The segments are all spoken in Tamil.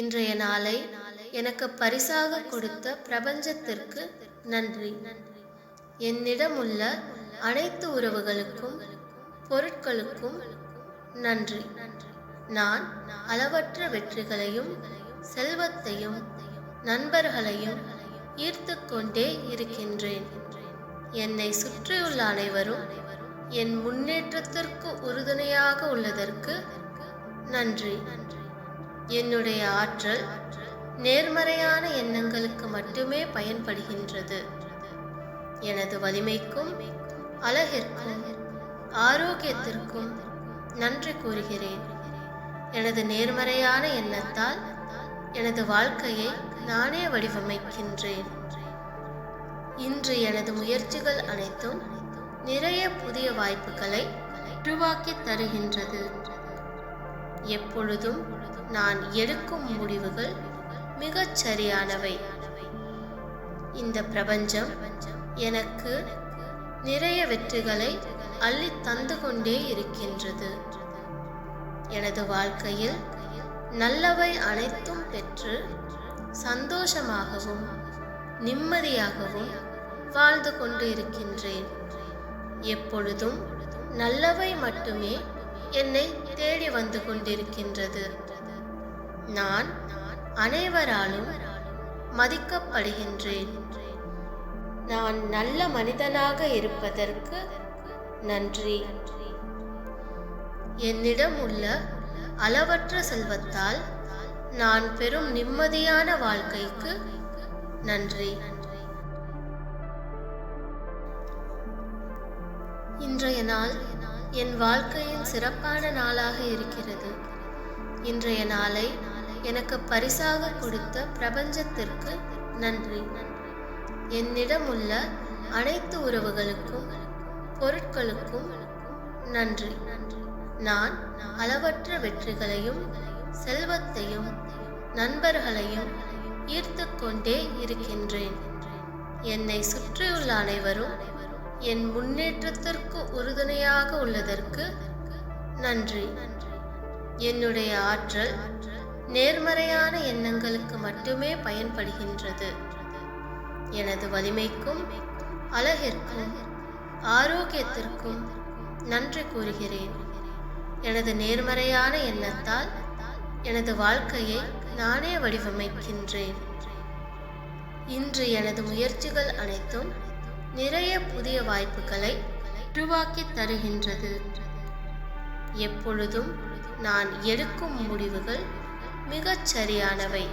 இன்றைய நாளை எனக்கு பரிசாக கொடுத்த பிரபஞ்சத்திற்கு நன்றி. என்னிடம் உள்ள அனைத்து உறவுகளுக்கும் பொருட்களுக்கும் நன்றி. நான் அளவற்ற வெற்றிகளையும் செல்வத்தையும் நண்பர்களையும் ஈர்த்து கொண்டே இருக்கின்றேன். என்னை சுற்றியுள்ள அனைவரும் என் முன்னேற்றத்திற்கு உறுதுணையாக உள்ளதற்கு நன்றி. என்னுடைய ஆற்றல் நேர்மறையான எண்ணங்களுக்கு மட்டுமே பயன்படுகின்றது. எனது வலிமைக்கும் அழகிற்கும் ஆரோக்கியத்திற்கும் நன்றி கூறுகிறேன். எனது நேர்மறையான எண்ணத்தால் எனது வாழ்க்கையை நானே வடிவமைக்கின்றேன். இன்று எனது முயற்சிகள் அனைத்தும் நிறைய புதிய வாய்ப்புகளை உருவாக்கி தருகின்றது. எப்பொழுதும் நான் எடுக்கும் முடிவுகள் மிகச் சரியானவை. இந்த பிரபஞ்சம் எனக்கு நிறைய வெற்றிகளை அள்ளி தந்து கொண்டே இருக்கின்றது. எனது வாழ்க்கையில் நல்லவை அனைத்தும் பெற்று சந்தோஷமாகவும் நிம்மதியாகவும் வாழ்ந்து கொண்டு இருக்கின்றேன். எப்பொழுதும் நல்லவை மட்டுமே என்னை தேடி வந்து கொண்டிருக்கின்றது. நான் அனைவராலும் மதிக்கப்படுகின்றேன். நான் நல்ல மனிதனாக இருப்பதற்கு நன்றி. என்னிடம் உள்ள அளவற்ற செல்வத்தால் நான் பெறும் நிம்மதியான வாழ்க்கைக்கு நன்றி. இன்றைய நாள் என் வாழ்க்கையின் சிறப்பான நாளாக இருக்கிறது. இன்றைய நாளை எனக்கு பரிசாக கொடுத்த பிரபஞ்சத்திற்கு நன்றி. என்னிடம் உள்ள அனைத்து உறவுகளுக்கும் பொருட்களுக்கும் நன்றி. நான் அளவற்ற வெற்றிகளையும் செல்வத்தையும் நண்பர்களையும் ஈர்த்து கொண்டே இருக்கின்றேன். என்னை சுற்றியுள்ள அனைவரும் என் முன்னேற்றத்திற்கு உறுதுணையாக உள்ளதற்கு நன்றி. என்னுடைய ஆற்றல் நேர்மறையான எண்ணங்களுக்கு மட்டுமே பயன்படுகின்றது. எனது வலிமைக்கும் அழகிற்கும் ஆரோக்கியத்திற்கும் நன்றி கூறுகிறேன். எனது நேர்மறையான எண்ணத்தால் எனது வாழ்க்கையை நானே வடிவமைக்கின்றேன். இன்று எனது முயற்சிகள் அனைத்தும் நிறைய புதிய வாய்ப்புகளை உருவாக்கி தருகின்றது. எப்பொழுதும் நான் எடுக்கும் முடிவுகள் மிகச் சரியானவை.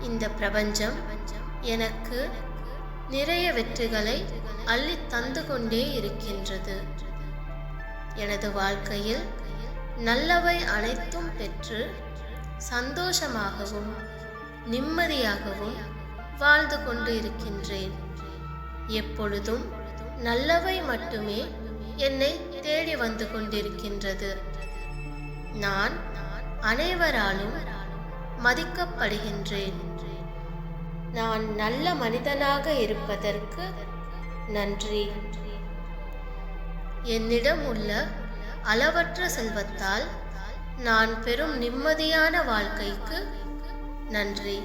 இந்த பிரபஞ்சம் எனக்கு நிறைய வெற்றிகளை அள்ளி தந்து கொண்டே இருக்கின்றது. எனது வாழ்க்கையில் நல்லவை அனைத்தும் பெற்று சந்தோஷமாகவும் நிம்மதியாகவும் வாழ்ந்து கொண்டு இருக்கின்றேன். எப்பொழுதும் நல்லவை மட்டுமே என்னை தேடி வந்து கொண்டிருக்கின்றது. நான் அனைவராலும் மதிக்கப்படுகின்றேன். நான் நல்ல மனிதனாக இருப்பதற்கு நன்றி. என்னிடம் உள்ள அளவற்ற செல்வத்தால் நான் பெறும் நிம்மதியான வாழ்க்கைக்கு நன்றி.